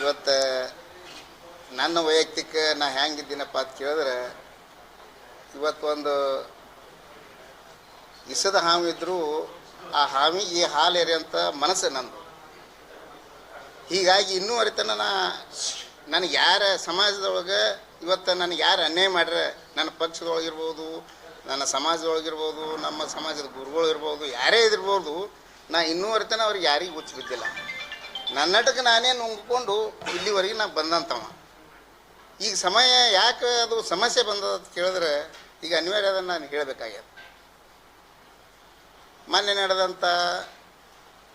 ಇವತ್ತು ನನ್ನ ವೈಯಕ್ತಿಕ ನಾ ಹೆಂಗಿದ್ದೀನಪ್ಪ ಅಂತ ಕೇಳಿದ್ರೆ ಇವತ್ತು ಒಂದು ಇಸದ ಹಾವು ಇದ್ದರೂ ಆ ಈ ಹಾಲು ಎರೆಯಂಥ ಮನಸ್ಸು ನಂದು. ಹೀಗಾಗಿ ಇನ್ನೂ ಅರಿತನ ನಾ ನನಗೆ ಯಾರ ಸಮಾಜದೊಳಗೆ ಇವತ್ತು ನನಗೆ ಯಾರು ಅನ್ಯಾಯ ಮಾಡ್ರೆ, ನನ್ನ ಪಕ್ಷದೊಳಗಿರ್ಬೋದು ನನ್ನ ಸಮಾಜದೊಳಗಿರ್ಬೋದು ನಮ್ಮ ಸಮಾಜದ ಗುರುಗಳು ಇರ್ಬೋದು, ಯಾರೇ ಇದಿರ್ಬೋದು ನಾ ಇನ್ನೂ ಅರಿತನ ಅವ್ರಿಗೆ ಯಾರಿಗೂ ಬಿದ್ದಿಲ್ಲ. ನನ್ನಟಕ್ಕೆ ನಾನೇ ನುಂಗ್ಕೊಂಡು ಇಲ್ಲಿವರೆಗೆ ನಾ ಬಂದಂತವ. ಈಗ ಸಮಯ ಯಾಕೆ ಅದು ಸಮಸ್ಯೆ ಬಂದದ ಅಂತ ಕೇಳಿದ್ರೆ ಈಗ ಅನಿವಾರ್ಯ ಅದನ್ನು ನಾನು ಹೇಳಬೇಕಾಗ್ಯದ. ಮೊನ್ನೆ ನಡೆದಂಥ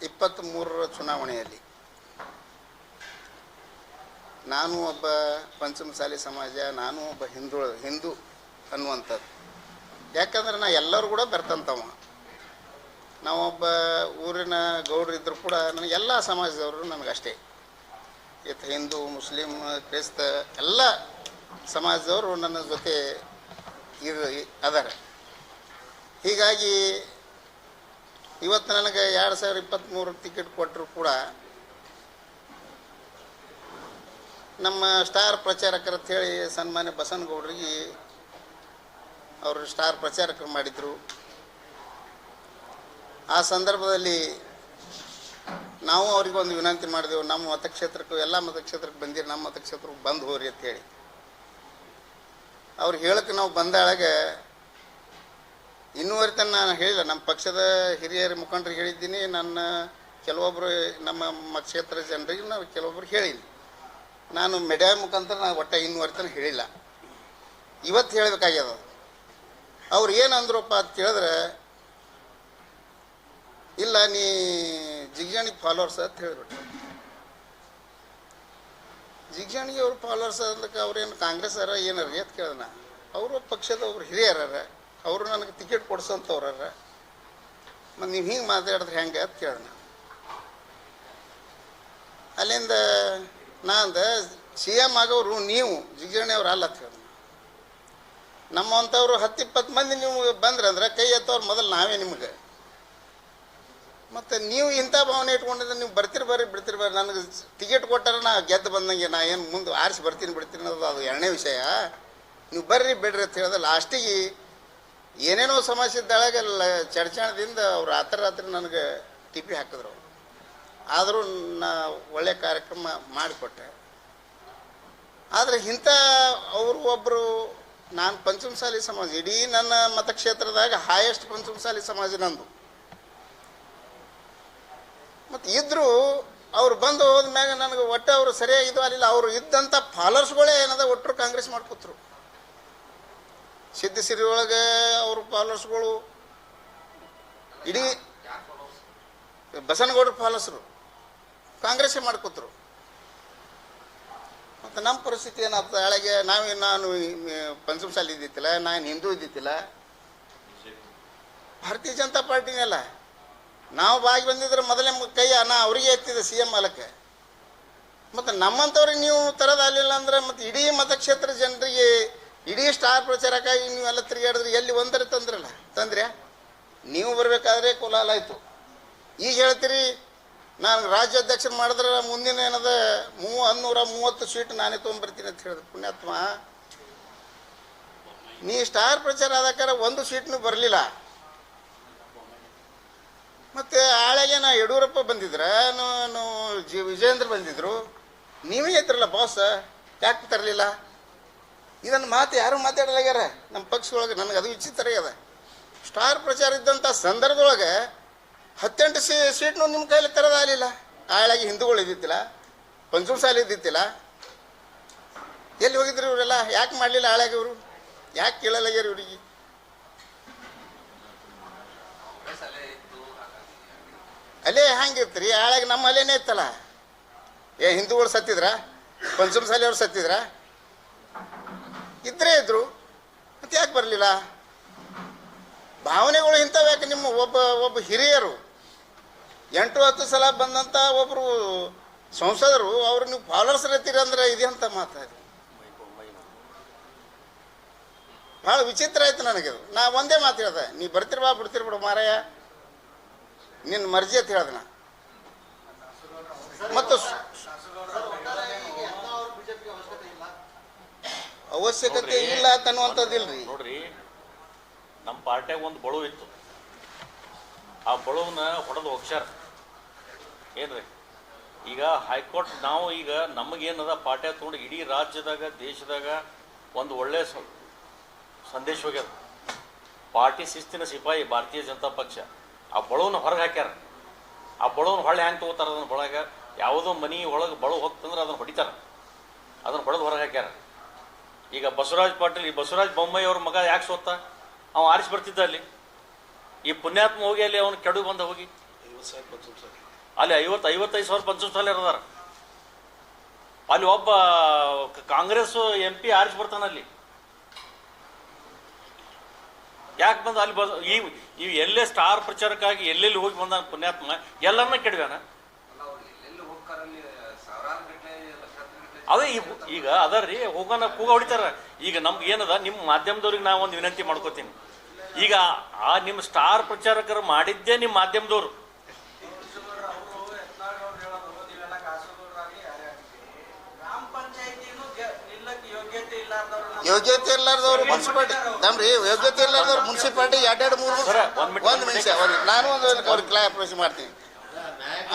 ಇಪ್ಪತ್ತ್ಮೂರರ ಚುನಾವಣೆಯಲ್ಲಿ ನಾನು ಒಬ್ಬ ಪಂಚಮಸಾಲಿ ಸಮಾಜ, ನಾನು ಒಬ್ಬ ಹಿಂದೂ ಹಿಂದೂ ಅನ್ನುವಂಥದ್ದು. ಯಾಕಂದ್ರೆ ನಾ ಎಲ್ಲರೂ ಕೂಡ ಬೆರ್ತಂತವ. ನಾವೊಬ್ಬ ಊರಿನ ಗೌಡ್ರು ಇದ್ದರೂ ಕೂಡ ನನಗೆ ಎಲ್ಲ ಸಮಾಜದವರು ನನಗಷ್ಟೇ. ಇತ್ತು ಹಿಂದೂ, ಮುಸ್ಲಿಂ, ಕ್ರಿಸ್ತ ಎಲ್ಲ ಸಮಾಜದವರು ನನ್ನ ಜೊತೆ ಇರು ಅದಾರ. ಹೀಗಾಗಿ ಇವತ್ತು ನನಗೆ ಎರಡು ಸಾವಿರ ಇಪ್ಪತ್ತ್ಮೂರು ಟಿಕೆಟ್ ಕೊಟ್ಟರು ಕೂಡ ನಮ್ಮ ಸ್ಟಾರ್ ಪ್ರಚಾರಕರು ಹೇಳಿ ಸನ್ಮಾನ್ಯ ಬಸನಗೌಡರಿಗೆ ಅವರು ಸ್ಟಾರ್ ಪ್ರಚಾರಕರು ಮಾಡಿದರು. ಆ ಸಂದರ್ಭದಲ್ಲಿ ನಾವು ಅವ್ರಿಗೆ ಒಂದು ವಿನಂತಿ ಮಾಡಿದೆವು, ನಮ್ಮ ಮತಕ್ಷೇತ್ರಕ್ಕೂ, ಎಲ್ಲ ಮತಕ್ಷೇತ್ರಕ್ಕೆ ಬಂದಿರಿ, ನಮ್ಮ ಮತಕ್ಷೇತ್ರಕ್ಕೆ ಬಂದು ಹೋರಿ ಅಂತ ಹೇಳಿ. ಅವ್ರು ಹೇಳಕ್ಕೆ ನಾವು ಬಂದಾಳಗೆ ಇನ್ನೂವರೆ ತನಕ ನಾನು ಹೇಳಿಲ್ಲ. ನಮ್ಮ ಪಕ್ಷದ ಹಿರಿಯರ ಮುಖಂಡರಿಗೆ ಹೇಳಿದ್ದೀನಿ, ನನ್ನ ಕೆಲವೊಬ್ಬರು ನಮ್ಮ ಮತಕ್ಷೇತ್ರ ಕ್ಷೇತ್ರ ಜನರಿಗೆ ನಾವು ಕೆಲವೊಬ್ರು ಹೇಳೀನಿ ನಾನು ಮೆಡ್ಯಾ ಮುಖಾಂತರ ನಾನು ಒಟ್ಟ ಇನ್ನೂವರೆ ಹೇಳಿಲ್ಲ. ಇವತ್ತು ಹೇಳಬೇಕಾಗ್ಯದ. ಅವ್ರು ಏನಂದ್ರಪ್ಪ ಅಂತ ಕೇಳಿದ್ರೆ ಇಲ್ಲ, ನೀ ಜಿಗ್ಜಾಣಿ ಫಾಲೋವರ್ಸ್ ಅಂತ ಹೇಳಿಬಿಟ್ರು ಜಿಗ್ಜಾಣಿಗೆ ಅವ್ರು ಫಾಲೋವರ್ಸ್ ಅದಕ್ಕೆ ಅವ್ರೇನು ಕಾಂಗ್ರೆಸ್ ಅರ ಏನಾರ ಅಂತ ಕೇಳ್ದ ಅವರು ಪಕ್ಷದ ಒಬ್ರು ಹಿರಿಯರಾರ ಅವರು ನನಗೆ ಟಿಕೆಟ್ ಕೊಡ್ಸೋಂಥವ್ರಾರ ಮತ್ತು ನೀವು ಹಿಂಗೆ ಮಾತಾಡಿದ್ರೆ ಹೆಂಗೆ ಅಂತ ಕೇಳ್ದ ಅಲ್ಲಿಂದ ನಾಂದ ಸಿ ಎಂ ಆಗೋರು ನೀವು, ಜಿಗ್ಜಾಣಿ ಅವ್ರು ಅಲ್ಲ ಅಂತ ನಮ್ಮಂಥವ್ರು ಹತ್ತಿಪ್ಪತ್ತು ಮಂದಿ ನೀವು ಬಂದ್ರಂದ್ರೆ ಕೈ ಎತ್ತವ್ರು ಮೊದಲು ನಾವೇ ನಿಮ್ಗೆ. ಮತ್ತು ನೀವು ಇಂಥ ಭಾವನೆ ಇಟ್ಕೊಂಡಿದ್ರೆ ನೀವು ಬರ್ತೀರಿ ಬರ್ರಿ, ಬಿಡ್ತಿರ್ ಬರ್ರಿ. ನನಗೆ ಟಿಕೆಟ್ ಕೊಟ್ಟಾರ ನಾ ಗೆದ್ದು ಬಂದಂಗೆ, ನಾ ಏನು ಮುಂದೆ ಆರಿಸಿ ಬರ್ತೀನಿ, ಬಿಡ್ತೀನಿ ಅನ್ನೋದು ಅದು ಎರಡನೇ ವಿಷಯ. ನೀವು ಬರ್ರಿ, ಬಿಡ್ರಿ ಅಂತ ಹೇಳಿದ್ರೆ ಲಾಸ್ಟಿಗೆ ಏನೇನೋ ಸಮಸ್ಯೆ ಇದ್ದಾಳಾಗ ಚಡ್ಚಾಣದಿಂದ ಅವ್ರು ರಾತ್ರಿ ರಾತ್ರಿ ನನಗೆ ಟಿಪಿ ಹಾಕಿದ್ರು ಆದರೂ ನಾ ಒಳ್ಳೆ ಕಾರ್ಯಕ್ರಮ ಮಾಡಿಕೊಟ್ಟೆ. ಆದರೆ ಇಂಥ ಅವರು ಒಬ್ಬರು ನಾನು ಪಂಚಮಸಾಲಿ ಸಮಾಜ, ಇಡೀ ನನ್ನ ಮತಕ್ಷೇತ್ರದಾಗ ಹಾಯೆಸ್ಟ್ ಪಂಚಮಸಾಲಿ ಸಮಾಜ ನಂದು. ಮತ್ತು ಇದ್ದರೂ ಅವ್ರು ಬಂದು ಹೋದ್ಮ್ಯಾಗ ನನಗೆ ಒಟ್ಟು ಅವರು ಸರಿಯಾಗಿ ಇದು ಅಲ್ಲಿಲ್ಲ ಅವರು ಇದ್ದಂಥ ಫಾಲೋರ್ಸ್ಗಳೇ ಏನದ ಒಟ್ಟರು ಕಾಂಗ್ರೆಸ್ ಮಾಡ್ಕೊತ್ರು. ಸಿದ್ಧಸಿರಿ ಒಳಗೆ ಅವ್ರ ಫಾಲೋರ್ಸ್ಗಳು ಇಡೀ ಬಸನಗೌಡ್ರ ಫಾಲೋರ್ಸ್ರು ಕಾಂಗ್ರೆಸ್ಸೇ ಮಾಡ್ಕೊತ್ರು. ಮತ್ತು ನಮ್ಮ ಪರಿಸ್ಥಿತಿ ಏನಾಗ್ತದೆ? ನಾಳೆಗೆ ನಾವೇ ನಾನು ಪಂಚಮಸಾಲಿ ಇದ್ದಿತ್ತಿಲ್ಲ, ನಾನು ಹಿಂದೂ ಇದ್ದಿತ್ತಿಲ್ಲ. ಭಾರತೀಯ ಜನತಾ ಪಾರ್ಟಿನೆಲ್ಲ ನಾವು ಬಾಗಿ ಬಂದಿದ್ರೆ ಮೊದಲೇ ಮ- ಕೈ, ನಾ ಅವರಿಗೆ ಎತ್ತಿದೆ ಸಿ ಎಂ ಅಲಕ್ಕೆ ಮತ್ತು ನಮ್ಮಂಥವ್ರಿಗೆ ನೀವು ತರೋದು ಆಗಲಿಲ್ಲ ಅಂದ್ರೆ ಮತ್ತು ಇಡೀ ಮತಕ್ಷೇತ್ರ ಜನರಿಗೆ, ಇಡೀ ಸ್ಟಾರ್ ಪ್ರಚಾರಕ್ಕಾಗಿ ನೀವೆಲ್ಲ ತಿರುಗಾಡಿದ್ರೆ ಎಲ್ಲಿ ಒಂದರ ತಂದ್ರಲ್ಲ? ತಂದ್ರೆ? ನೀವು ಬರಬೇಕಾದ್ರೆ ಕೋಲಾಲ ಆಯಿತು. ಈಗ ಹೇಳ್ತೀರಿ, ನಾನು ರಾಜ್ಯಾಧ್ಯಕ್ಷ ಮಾಡಿದ್ರೆ ಮುಂದಿನ ಏನದ ಮೂವ ಹನ್ನೂರ ಮೂವತ್ತು ಸೀಟ್ ನಾನೇ ತೊಗೊಂಬರ್ತೀನಿ ಅಂತ ಹೇಳಿದ್ರು. ಪುಣ್ಯಾತ್ಮ, ನೀ ಸ್ಟಾರ್ ಪ್ರಚಾರ ಆದಕ್ಕಾರ ಒಂದು ಸೀಟ್ನು ಬರಲಿಲ್ಲ. ಮತ್ತು ಆಳೆಗೆ ನಾ ಯಡಿಯೂರಪ್ಪ ಬಂದಿದ್ರ ನಾನು ವಿಜಯೇಂದ್ರ ಬಂದಿದ್ರು. ನೀವೇ ಇದ್ರಲ್ಲ ಬಾಸ್ ಯಾಕೆ ತರಲಿಲ್ಲ? ಇದನ್ನು ಮಾತು ಯಾರು ಮಾತಾಡಲಾಗ್ಯಾರ? ನಮ್ಮ ಪಕ್ಷದೊಳಗೆ ನನಗೆ ಅದು ವಿಚಿತ್ರ ಅದ ಸ್ಟಾರ್ ಪ್ರಚಾರ ಇದ್ದಂಥ ಸಂದರ್ಭದೊಳಗೆ ಹತ್ತೆಂಟು ಸೀ, ಸೀಟ್ನು ನಿಮ್ಮ ಕೈಲಿ ತರೋದಾಗಲಿಲ್ಲ ಆಳಾಗಿ ಹಿಂದೂಗಳು ಇದ್ದಿತ್ತಿಲ್ಲ ಪಂಚಮಸಾಲಿ ಇದ್ದಿತ್ತಿಲ್ಲ ಎಲ್ಲಿ ಹೋಗಿದ್ರು ಇವರೆಲ್ಲ? ಯಾಕೆ ಮಾಡಲಿಲ್ಲ ಆಳಾಗಿ ಇವರು? ಯಾಕೆ ಕೇಳಲಾಗ್ಯಾರ ಇವ್ರಿಗೆ? ಅಲ್ಲೇ ಹಂಗಿರ್ತೀರಿ, ಹಾಳಾಗಿ ನಮ್ಮ ಅಲೆನೇ ಇತ್ತಲ್ಲ. ಏ, ಹಿಂದೂಗಳು ಸತ್ತಿದ್ರ? ಪಂಚಮಸಾಲಿ ಅವ್ರು ಸತ್ತಿದ್ರ? ಇದ್ರೆ ಇದ್ರು. ಮತ್ತೆ ಯಾಕೆ ಬರಲಿಲ್ಲ? ಭಾವನೆಗಳು ಇಂಥವು ಯಾಕೆ ನಿಮ್ಮ ಒಬ್ಬ ಒಬ್ಬ ಹಿರಿಯರು? ಎಂಟು, ಹತ್ತು ಸಲ ಬಂದಂಥ ಒಬ್ಬರು ಸಂಸದರು, ಅವ್ರು ನೀವು ಫಾಲೋವರ್ಸ್ ಇರ್ತೀರಿ ಅಂದ್ರೆ ಇದೆ ಅಂತ ಮಾತಾಡಿ? ಭಾಳ ವಿಚಿತ್ರ ಆಯ್ತು ನನಗೆ ನಾ ಒಂದೇ ಮಾತು ಹೇಳ್ದೆ, ನೀ ಬರ್ತಿರ್ಬಾ ಬಿಡ್ತಿರ್ ಬಿಡು ಮಾರಾಯ. ನಿನ್ನ ಮರ್ಜಿ ಅಂತ ಹೇಳ್ದೆ ನಾ. ಮತ್ತು ಅವಶ್ಯಕತೆ ಇಲ್ಲ ಅಂತ ಅನ್ನುವಂಥದ್ದಿಲ್ರಿ. ನೋಡ್ರಿ, ನಮ್ಮ ಪಾರ್ಟ್ಯಾಗ ಒಂದು ಬಳು ಇತ್ತು. ಆ ಬಳುವನ್ನ ಹೊಡೆದು ಹೋಗ್ಸ್ಯಾರ. ಏನ್ರಿ? ಈಗ ಹೈಕೋರ್ಟ್ ನಾವು ಈಗ ನಮಗೇನದ ಪಾಠ ತೊಗೊಂಡು ಇಡೀ ರಾಜ್ಯದಾಗ, ದೇಶದಾಗ ಒಂದು ಒಳ್ಳೆ ಸಂದೇಶ ಹೋಗ್ಯದ ಪಾರ್ಟಿ ಶಿಸ್ತಿನ ಸಿಪಾಯಿ ಭಾರತೀಯ ಜನತಾ ಪಕ್ಷ. ಆ ಬಳವನ್ನು ಹೊರಗೆ ಹಾಕ್ಯಾರ. ಆ ಬಳವನ್ನು ಹೊಳೆ ಹ್ಯಾಂಗೆ ತಗೋತಾರ ಅದನ್ನು ಬಳಗ ಯಾವುದೋ ಮನಿ ಒಳಗೆ ಬಳು ಹೋಗ್ತಂದ್ರೆ ಅದನ್ನು ಹೊಡಿತಾರ. ಅದನ್ನು ಹೊಡೆದು ಹೊರಗೆ ಹಾಕ್ಯಾರ. ಈಗ ಬಸವರಾಜ್ ಪಾಟೀಲ್, ಈ ಬಸವರಾಜ್ ಬೊಮ್ಮಾಯಿ ಅವ್ರ ಮಗ ಯಾಕೆ ಸೋತ? ಅವ ಆರಿಸಿ ಬರ್ತಿದ್ದ ಅಲ್ಲಿ. ಈ ಪುಣ್ಯಾತ್ಮ ಹೋಗಿ ಅಲ್ಲಿ ಅವನು ಕೆಡು ಬಂದ ಹೋಗಿ. ಅಲ್ಲಿ ಐವತ್ತು ಐವತ್ತೈದು ಸಾವಿರ ಪಂಚಮ ಸಾಲ ಇರೋದಾರ ಅಲ್ಲಿ ಒಬ್ಬ ಕಾಂಗ್ರೆಸ್ ಎಂ ಪಿ ಆರಿಸಿ ಬರ್ತಾನ ಅಲ್ಲಿ. ಯಾಕೆ ಬಂದು ಅಲ್ಲಿ ಬಂದು ಈ ಈ ಎಲ್ಲೇ ಸ್ಟಾರ್ ಪ್ರಚಾರಕ್ಕಾಗಿ ಎಲ್ಲೆಲ್ಲಿ ಹೋಗಿ ಬಂದ ಪುಣ್ಯಾತ್ಮ, ಎಲ್ಲರನ್ನ ಕೆಡವ್ಯಾನ ಅದೇ ಈಗ ಅದರ್ರಿ, ಹೋಗೋಣ, ಕೂಗ ಹೊಡಿತಾರ. ಈಗ ನಮ್ಗೆ ಏನದ ನಿಮ್ಮ ಮಾಧ್ಯಮದವ್ರಿಗೆ ನಾ ಒಂದು ವಿನಂತಿ ಮಾಡ್ಕೋತೀನಿ. ಈಗ ಆ ನಿಮ್ಮ ಸ್ಟಾರ್ ಪ್ರಚಾರಕರು ಮಾಡಿದ್ದೇ ನಿಮ್ಮ ಮಾಧ್ಯಮದವ್ರು ಅವರು ಯತ್ನಾಳ್ ಹೇಳೋದು ನೀವೆಲ್ಲ ಕಾಸರಗೋಡರಾಗ್ಲಿ ಯಾರೇ ಆಗಲಿ ಗ್ರಾಮ ಪಂಚಾಯತಿನೂ ನಿಲ್ಲಕ್ಕೆ ಯೋಗ್ಯತೆ ಇರ್ಲಾರ್ದವ್ರು ಮುನ್ಸಿಪಾಲ್ಟಿ. ನಮ್ರಿ ಯೋಗ್ಯತೆ ಇರ್ಲಾರ್ದವ್ರು ಮುನ್ಸಿಪಾಲ್ಟಿ ಎರಡೆರಡು ಮೂರು ಒಂದ್ ನಿಮಿಷ ನಾನು ಒಂದು ಅವ್ರಿಗೆ ಕ್ಲಾರಿಫಿಕೇಶನ್ ಮಾಡ್ತೀನಿ.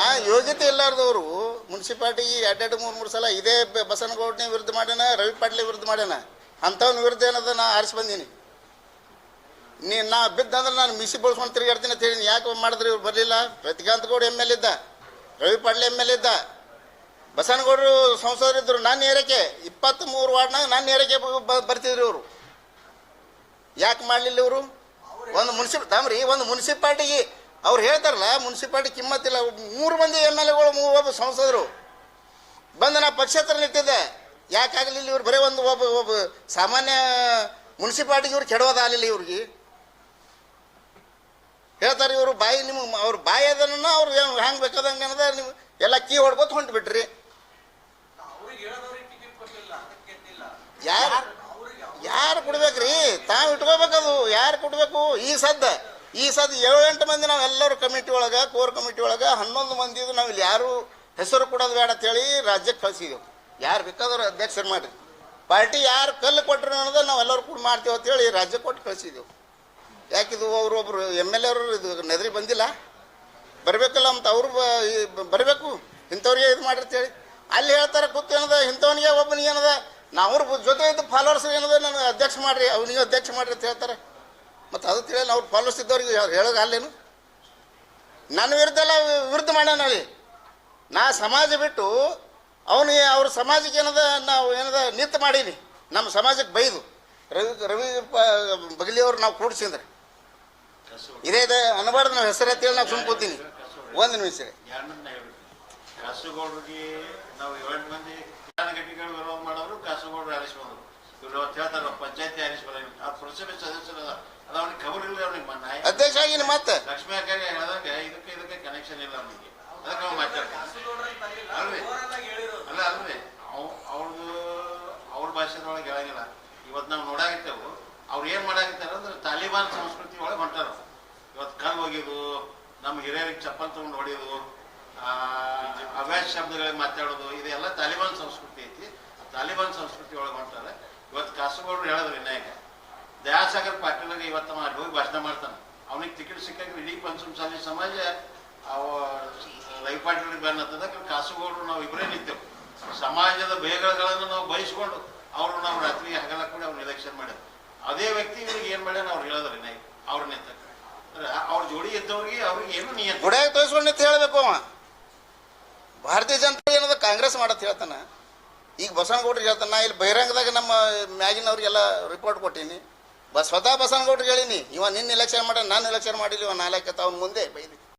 ಆ ಯೋಗ್ಯತೆ ಇಲ್ಲಾರ್ದವರು ಮುನ್ಸಿಪಾಲ್ಟಿ ಎರಡೆರಡು ಮೂರು ಮೂರು ಸಲ ಇದೇ ಬಸನಗೌಡನ ಬಸನಗೌಡನೇ ವಿರುದ್ಧ ಮಾಡ್ಯಾನ ರವಿ ಪಾಟ್ಲಿ ವಿರುದ್ಧ ಮಾಡ್ಯಾನ. ಅಂಥವ್ನ ವಿರುದ್ಧ ಏನದ ನಾ ಆರಿಸಿ ಬಂದೀನಿ. ನೀ ನಾ ಬಿದ್ದಂದ್ರೆ ನಾನು ಮಿಸಿ ಬಳಸ್ಕೊಂಡು ತಿರುಗಾಡ್ತೀನಿ ಅಂತ ಹೇಳಿ ಯಾಕೆ ಮಾಡಿದ್ರೆ ಇವ್ರು ಬರಲಿಲ್ಲ? ರತಿಕಾಂತ್ ಗೌಡ ಎಂ ಎಲ್ ಇದ್ದ. ರವಿ ಪಾಟ್ಲಿ ಎಂ ಎಲ್ ಇದ್ದ. ಬಸನಗೌಡರು ಸಂಸದರಿದ್ದರು ನನ್ನ ಏರಿಕೆ ಇಪ್ಪತ್ತ್ ಮೂರು ವಾರ್ಡ್ನಾಗ ನನ್ನ ಏರಿಕೆ ಬರ್ತಿದ್ರು ಇವರು. ಯಾಕೆ ಮಾಡಲಿಲ್ಲ ಇವರು? ಒಂದು ಮುನ್ಸಿಪ್, ತಮ್ರಿ, ಒಂದು ಮುನ್ಸಿಪಾಲ್ಟಿಗೆ, ಅವ್ರು ಹೇಳ್ತಾರಲ್ಲ, ಮುನ್ಸಿಪಾಲ್ಟಿ ಕಿಮ್ಮತ್ತಿಲ್ಲ. ಮೂರು ಮಂದಿ ಎಂ ಎಲ್ ಎಗಳು ಒಬ್ಬ ಸಂಸದರು. ಬಂದು ನಾ ಪಕ್ಷೇತರ ನಿಂತಿದ್ದೆ ಯಾಕಾಗಲಿಲ್ಲ ಇವ್ರು? ಬರೀ ಒಂದು ಒಬ್ಬ ಒಬ್ಬ ಸಾಮಾನ್ಯ ಮುನ್ಸಿಪಾಲ್ಟಿಗೆ ಇವ್ರು ಕೆಡೋದಾಗಲಿಲ್ಲ ಇವ್ರಿಗೆ. ಹೇಳ್ತಾರೆ ಇವರು, ಬಾಯಿ ನಿಮ್ಗೆ ಅವ್ರ ಬಾಯಿ ಅದನ್ನ ಅವ್ರು ಹೆಂಗೆ ಬೇಕಾದಂಗೆ ಅನ್ನೋದ ನೀವು ಎಲ್ಲ ಕೀ ಹೊಡ್ಕೊತ ಹೊಂಟು ಯಾರು ಯಾರು ಕೊಡ್ಬೇಕ್ರಿ? ತಾವು ಇಟ್ಕೋಬೇಕದು. ಯಾರು ಕೊಡಬೇಕು? ಈ ಸದ್ದ. ಈ ಸದ್ ಏಳು ಎಂಟು ಮಂದಿ ನಾವು ಎಲ್ಲರೂ ಕಮಿಟಿ ಒಳಗೆ ಕೋರ್ ಕಮಿಟಿ ಒಳಗೆ, ಹನ್ನೊಂದು ಮಂದಿದು ನಾವು ಇಲ್ಲಿ ಯಾರು ಹೆಸರು ಕೊಡೋದು ಬೇಡ ಅಂತೇಳಿ ರಾಜ್ಯಕ್ಕೆ ಕಳಿಸಿದೆವು. ಯಾರು ಬೇಕಾದ್ರೂ ಅಧ್ಯಕ್ಷರು ಮಾಡಿರಿ. ಪಾರ್ಟಿ ಯಾರು ಕಲ್ಲು ಕೊಟ್ಟರು ಅನ್ನೋದು ನಾವು ಎಲ್ಲರೂ ಕೂಡ ಮಾಡ್ತೀವಿ ಅಂತೇಳಿ ರಾಜ್ಯ ಕೊಟ್ಟು ಕಳಿಸಿದೆವು. ಯಾಕಿದು ಅವರು ಒಬ್ರು ಎಂ ಎಲ್ ಎವರು ಇದು ನೆದರಿ ಬಂದಿಲ್ಲ? ಬರಬೇಕಲ್ಲ ಅಂತ ಅವರು ಬರಬೇಕು? ಇಂಥವ್ರಿಗೆ ಇದು ಮಾಡಿರ್ತೇಳಿ ಅಲ್ಲಿ ಹೇಳ್ತಾರೆ ಕೂತು ಏನದ? ಇಂಥವನಿಗೆ ಒಬ್ಬನಿಗೆ ಏನದ? ನಾ ಅವ್ರ ಜೊತೆ ಇದ್ದ ಫಾಲೋವರ್ಸ್ ಏನದ ನನಗೆ ಅಧ್ಯಕ್ಷ ಮಾಡ್ರಿ, ಅವನಿಗೆ ಅಧ್ಯಕ್ಷ ಮಾಡ್ರಿ ಅಂತ ಹೇಳ್ತಾರೆ. ಮತ್ತು ಅದು ತಿಳಿಯಲ್ಲ ಅವ್ರು ಫಾಲೋವರ್ಸ್ ಇದ್ದವ್ರಿಗೆ ಹೇಳೋದು ಅಲ್ಲೇನು? ನನ್ನ ವಿರುದ್ಧ ಎಲ್ಲ ವಿರುದ್ಧ ಮಾಡ್ಯಾನಲ್ಲಿ ನಾ ಸಮಾಜ ಬಿಟ್ಟು ಅವನು ಅವ್ರ ಸಮಾಜಕ್ಕೆ ಏನದ ನಾವು ಏನದ ನಿಂತು ಮಾಡೀನಿ. ನಮ್ಮ ಸಮಾಜಕ್ಕೆ ಬೈದು. ರವಿ ರವಿ ಬಗಲಿಯವ್ರು ನಾವು ಕೂಡಿಸಿದ್ರೆ. ಇದೇ ಇದೆ, ಅನ್ಬಾರ್ದು ನಾವು ಹೆಸರು ಅಂತೇಳಿ ನಾವು ಸುಮ್ ಕೂತೀನಿ. ಒಂದು ನಿಮಿಷ ರೀ ಎರಡನ್ನ ಹೇಳ್ಬೇಕು ಕಾಸುಗೌಡ್ರಿಗೆ ನಾವು ಏಳೆಂಟು ಮಂದಿ ಗಟ್ಟಿಗಳು ವಿರೋಧ ಮಾಡೋರು ಕಾಸುಗೌಡರು ಆರಿಸ್ಬೋದು ಇವ್ರು ಇವತ್ತು ಹೇಳ್ತಾರ ಪಂಚಾಯತಿ ಆರಿಸ್ಬೋದು ಆ ಪುರಸಭೆ ಸದಸ್ಯರು ಅದ ಅದು ಅವ್ನಿಗೆ ಖಬರ್ ಇಲ್ಲ ಅವ್ನಿಗೆ ನಾಯಿ ಅಧ್ಯಕ್ಷ ಆಗಿನಿ ಮತ್ತೆ? ಲಕ್ಷ್ಮೀ ಅಕ್ಕಾರಿ ಇದಕ್ಕೆ ಇದಕ್ಕೆ ಕನೆಕ್ಷನ್ ಇಲ್ಲ ಅವನಿಗೆ ಅದಕ್ಕೆ ಅವ್ನು ಮಾತಾಡ್ತಾನೆ. ಹೇಳಿರೋದು ಅಲ್ಲ ಅಲ್ರಿ ಅವ್ ಅವ್ರದ್ದು ಅವ್ರ ಭಾಷೆದೊಳಗೆ ಹೇಳಂಗಿಲ್ಲ. ಇವತ್ತು ನಾವು ನೋಡಾಗಿತ್ತೇವು ಅವ್ರು ಏನು ಮಾಡಾಗಿತ್ತಾರ ಅಂದ್ರೆ ತಾಲಿಬಾನ್ ಸಂಸ್ಕೃತಿ ಒಳಗೆ ಹೊಂಟಾರ ಇವತ್ತು ಕಲ್ ಹೋಗಿದ್ದು ನಮ್ಮ ಹಿರಿಯರಿಗೆ ಚಪ್ಪಲ್ ತಗೊಂಡು ಆ, ಅವ್ಯಾಜ ಶಬ್ದಗಳಿಗೆ ಮಾತಾಡೋದು ಇದೆಲ್ಲ ತಾಲಿಬಾನ್ ಸಂಸ್ಕೃತಿ ಐತಿ. ತಾಲಿಬಾನ್ ಸಂಸ್ಕೃತಿ ಒಳಗೆ ಹೊಂಟಾರೆ. ಇವತ್ತು ಕಾಸುಗೌಡರು ಹೇಳಿದ್ರು ವಿನಾಯಕ ದಯಾಸಾಗರ್ ಪಾಟೀಲ್ಗೆ ಇವತ್ತು ಹೋಗಿ ಭಾಷಣ ಮಾಡ್ತಾನೆ. ಅವನಿಗೆ ಟಿಕೆಟ್ ಸಿಕ್ಕಾಗ ಇಡೀ ಪಂಚಮಸಾಲಿ ಸಮಾಜ ಅವ ಲೈಫ್ ಪಾರ್ಟ್ನರ್ ಬ್ಯಾನ್ ಹತ್ತದ ಕಾಸುಗೌಡರು ನಾವು ಇಬ್ಬರೇ ನಿಂತೇವೆ. ಸಮಾಜದ ಬೇಗಗಳನ್ನು ನಾವು ಬಯಸ್ಕೊಂಡು ಅವರು ನಾವು ರಾತ್ರಿ ಹಗಲ ಕೂಡ ಅವ್ರನ್ನ ಎಲೆಕ್ಷನ್ ಮಾಡ್ಯಾರ ಅದೇ ವ್ಯಕ್ತಿ ಇವ್ರಿಗೆ ಏನ್ ಮಾಡ್ಯಾರ ಅವ್ರು ಹೇಳದ್ರಿ ನೈ ಅವ್ರ ನಿಂತ. ಅವ್ರ ಜೋಡಿ ಇದ್ದವ್ರಿಗೆ ಅವ್ರಿಗೆ ಏನು ನಿಯಂತ್ರಣ? ಗುಡಿಯಾಗ ತೋರಿಸ್ಕೊಂಡು ನಿಂತು ಹೇಳಬೇಕು ಅವ. ಭಾರತೀಯ ಜನತಾ ಏನದ ಕಾಂಗ್ರೆಸ್ ಮಾಡತ್ ಹೇಳ್ತಾನ. ಈಗ ಬಸವನಗೌಡ್ರಿಗೆ ಹೇಳ್ತಾನ, ನಾ ಇಲ್ಲಿ ಬಹಿರಂಗದಾಗ ನಮ್ಮ ಮ್ಯಾಗಿನವ್ರಿಗೆಲ್ಲ ರಿಪೋರ್ಟ್ ಕೊಟ್ಟೀನಿ. ಬಸ್ ಸ್ವತಃ ಬಸವನಗೌಡ್ರಿಗೆ ಹೇಳೀನಿ ಇವ ನಿನ್ನ ಎಲೆಕ್ಷನ್ ಮಾಡ ನಾನು ಎಲೆಕ್ಷನ್ ಮಾಡಿಲ್ಲ, ಇವ ನಾಲ್ಕು ಅವ್ನ ಮುಂದೆ ಬೈದಿ.